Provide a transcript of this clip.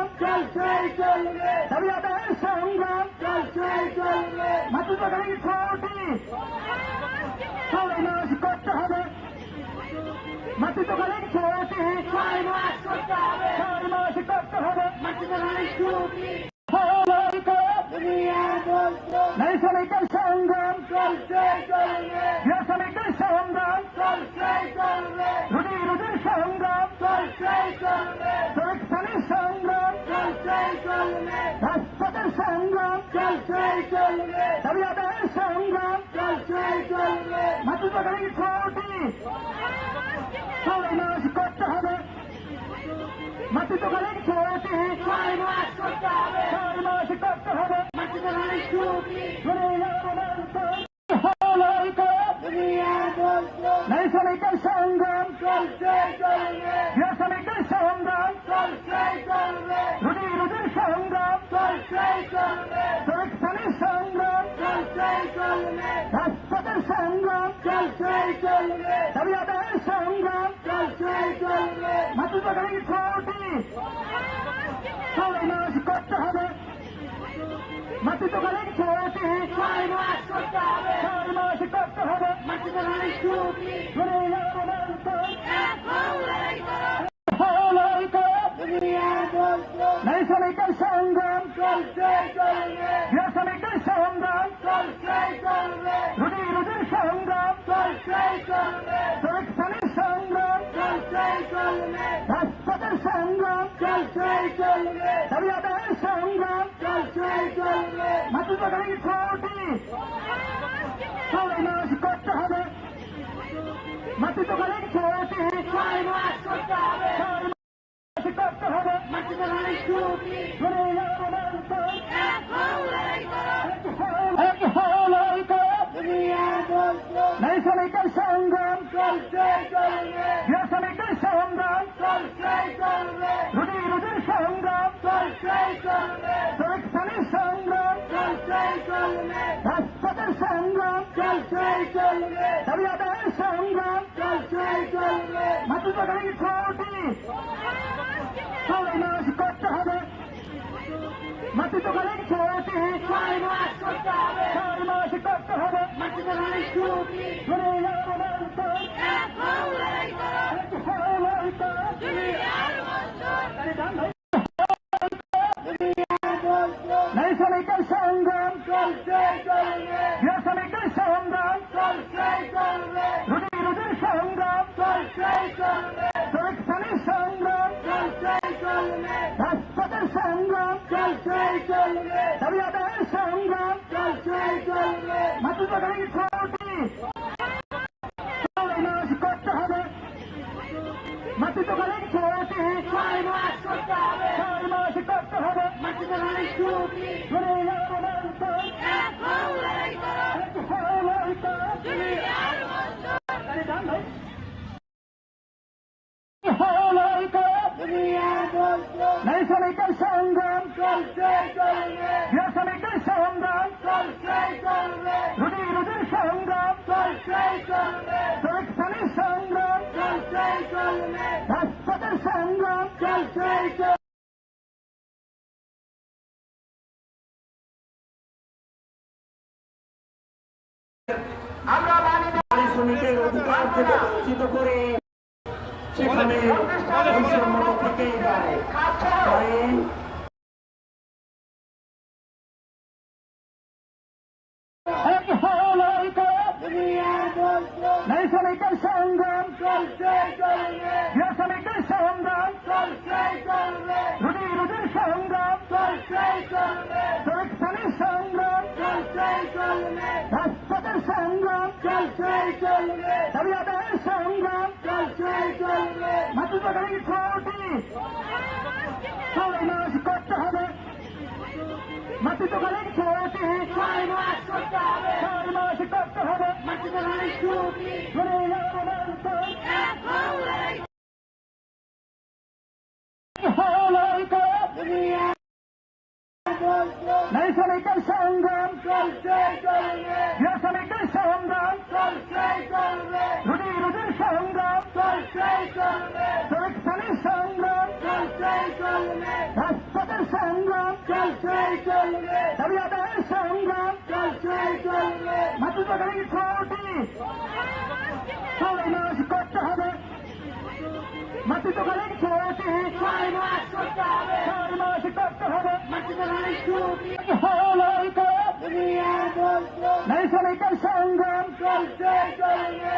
সংগ্রাম স্বাধীনতার সংগ্রাম মাতৃত্বকালীন ছটি ছয় মাস করতে হবে মাতৃত্বকালীন ছটি ছয় মাস করতে হবে ছয় মাস করতে রাজপথের সংগ্রাম। চলছে চলবে দাবি আদায়ের সংগ্রাম। চলছে চলবে মাতৃত্ব গাড়ি ছুটি মাস করতে হবে। মাতৃত্ব গাড়ি ছুটি মাস করতে হবে। মাস করতে হবে। মাতৃত্ব গাড়ি ছুটি শ্রমিকের সংগ্রাম। চলছে শ্রেণির সংগ্রাম রাজপথের সংগ্রাম চলছে চলবে দাবি আদায়ের সংগ্রাম চলছে চলবে মাতৃত্ব গাড়ি ছয় মাস করতে হবে মাতৃত্ব গাড়ি ছুটি ছয় মাস করতে হবে ছয় মাস করতে হবে মাতৃত্ব গাড়ি ছুটি সংগ্রাম চলছে চলবে। দাবি আদায়ের সংগ্রাম চলছে চলবে। মাতৃত্ব গাড়ি ছুটি ছয় মাস করতে হবে। মাতৃত্ব গাড়ি ছুটি ছয় মাস করতে হবে। করতে হবে। মাতৃত্ব গাড়ি ছুটি ছয় মাস করতে হবে মাতৃত্ব গাড়ি ছুটি ছয় মাস করতে হবে ছয় মাস করতে হবে মাতৃত্ব শ্রমিকের সংগ্রাম চলছে চলবে গৃহ শ্রমিকের সংগ্রাম রুটি রুটির সংগ্রাম চলছে চলবে শ্রমিক শ্রেণির সংগ্রাম চলছে চলবে রাজপথের সংগ্রাম চলছে চলবে সংগ্রাম চলছে চলবে মাতৃত্ব গাড়ি ছুটি ছয় করতে হবে মাতৃত্ব গাড়ি ছয় মাস করতে হবে নাই শ্রমিকের সংগ্রাম চলছে চলবে শ্রমিকের সংগ্রাম চলছে চলবে রুটি রুটির সংগ্রাম চলছে চলবে শ্রমিক শ্রেণির সংগ্রাম চলছে চলবে রাজপথের সংগ্রাম চলছে চলবে নারী শ্রমিকের অধিকার থেকে বঞ্চিত করে সেখানে বৈষম্য থেকেই যায় তাই দাবি আদায়ের সংগ্রাম চলছে চলবে মাতৃত্ব গাড়ি ছুটি ছয় মাস করতে হবে মাতৃত্ব গাড়ি ছয় চলছে চলবে গৃহ শ্রমিকের সংগ্রাম চলছে চলবে রুটি রুটির সংগ্রাম শ্রমিক শ্রেণির সংগ্রাম রাজপথের সংগ্রাম দাবি আদায়ের সংগ্রাম মাতৃকালীন ছুটি ছয় মাস করতে হবে। মাতৃকালীন ছুটি ছয় মাস করতে হবে। ছয় মাস করতে হবে। মাতৃত্বকালীন ছুটি বলছো। নাই শ্রমিকের সংগ্রাম চলছে। চলবে।